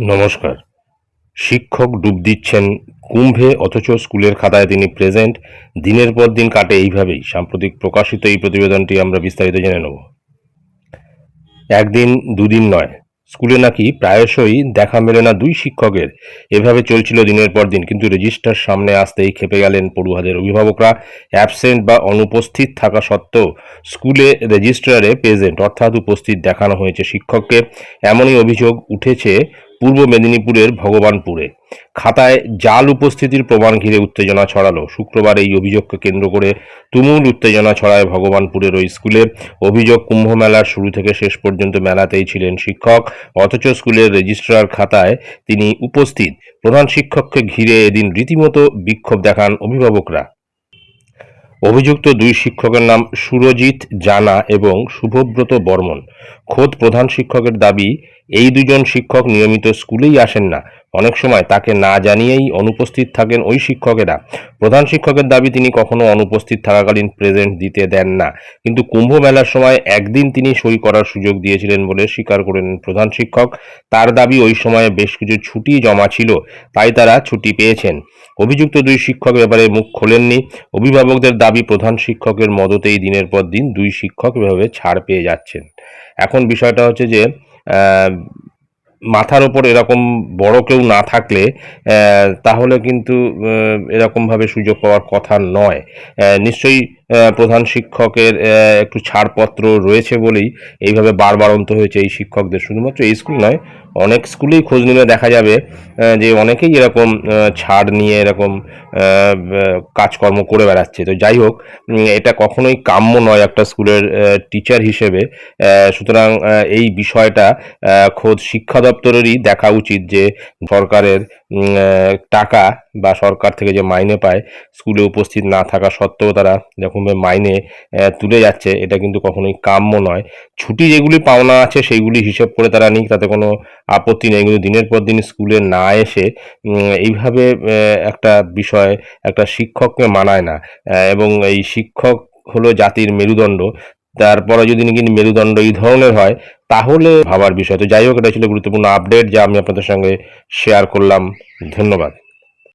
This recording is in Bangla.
নমস্কার। শিক্ষক ডুব দিচ্ছেন কুম্ভে, অথচ স্কুলের খাতায় তিনি প্রেজেন্ট দিনের পর দিন কাটে এইভাবেই। সাম্প্রতিক প্রকাশিত এই প্রতিবেদনটি আমরা বিস্তারিত জেনে নেব। একদিন, দুদিন নয়। স্কুলে নাকি প্রায়শই দেখা মেলে না দুই শিক্ষকের। এভাবে চলছিল দিনের পর দিন। কিন্তু রেজিস্টার সামনে আসতেই খেপে গেলেন পড়ুয়াদের অভিভাবকরা। অ্যাবসেন্ট বা অনুপস্থিত থাকা সত্ত্বেও স্কুলে রেজিস্ট্রারে প্রেজেন্ট অর্থাৎ উপস্থিত দেখানো হয়েছে শিক্ষককে। এমনই অভিযোগ উঠেছে পূর্ব মেদিনীপুরের ভগবানপুরে। খাতায় জাল উপস্থিতির প্রমাণ ঘিরে উত্তেজনা ছড়ালো। শুক্রবার এই অভিযোগকে কেন্দ্র করে তুমুল উত্তেজনা ছড়ায় ভগবানপুরের ওই স্কুলে। অভিযোগ কুম্ভ মেলার শুরু থেকে শেষ পর্যন্ত মেলাতেই ছিলেন শিক্ষক, অথচ স্কুলের রেজিস্ট্রার খাতায় তিনি উপস্থিত। প্রধান শিক্ষককে ঘিরে এদিন রীতিমতো বিক্ষোভ দেখান অভিভাবকরা। অভিযুক্ত দুই শিক্ষকের নাম সুরজিৎ জানা এবং শুভব্রত বর্মন। খোদ প্রধান শিক্ষকের দাবি, এই দুজন শিক্ষক নিয়মিত স্কুলেই আসেন না অনেক সময় তাকে না জানিয়েই অনুপস্থিত থাকেন ওই শিক্ষকেরা। প্রধান শিক্ষকের দাবি, তিনি কখনো অনুপস্থিত থাকাকালীন প্রেজেন্ট দিতে দেন না। কিন্তু কুম্ভ মেলার সময় একদিন তিনি সই করার সুযোগ দিয়েছিলেন বলে স্বীকার করেন প্রধান শিক্ষক। তার দাবি, ওই সময়ে বেশ কিছু ছুটি জমা ছিল, তাই তারা ছুটি পেয়েছেন। অভিযুক্ত দুই শিক্ষক ব্যাপারে মুখ খোলেননি। অভিভাবকদের দাবি, প্রধান শিক্ষকের মদতেই দিনের পর দিন দুই শিক্ষক এভাবে ছাড় পেয়ে যাচ্ছেন। এখন বিষয়টা হচ্ছে যে মাথার ওপর এরকম বড় কেউ না থাকলে তাহলে কিন্তু এরকমভাবে সুযোগ পাওয়ার কথা নয়। নিশ্চয়ই প্রধান শিক্ষকের একটু ছাড়পত্র রয়েছে বলেই এইভাবে বারবারন্ত হয়েছে এই শিক্ষকদের। শুধুমাত্র এই স্কুল নয়, অনেক স্কুলেই খোঁজ নিলে দেখা যাবে যে অনেকেই এরকম ছাড় নিয়ে এরকম কাজকর্ম করে বেড়াচ্ছে। তো যাই হোক এটা কখনোই কাম্য নয় একটা স্কুলের টিচার হিসেবে। সুতরাং এই বিষয়টা খোঁজ শিক্ষা দপ্তরেরই দেখা উচিত যে সরকারের টাকা বা সরকার থেকে যে মাইনে পায়, স্কুলে উপস্থিত না থাকা সত্ত্বেও তারা যখনভাবে মাইনে তুলে যাচ্ছে, এটা কিন্তু কখনোই কাম্য নয়। ছুটি যেগুলি পাওনা আছে, সেইগুলি হিসেব করে তারা নিক, তাতে কোনো আপত্তি নেই। কিন্তু দিনের পর দিন স্কুলে না এসে এইভাবে একটা বিষয়, একটা শিক্ষককে মানায় না। এবং এই শিক্ষক হলো জাতির মেরুদণ্ড। তারপরে যদি নাকি মেরুদণ্ড এই ধরনের হয়, তাহলে ভাবার বিষয়। তো যাই হোক, এটা ছিল গুরুত্বপূর্ণ আপডেট যা আমি আপনাদের সঙ্গে শেয়ার করলাম। ধন্যবাদ।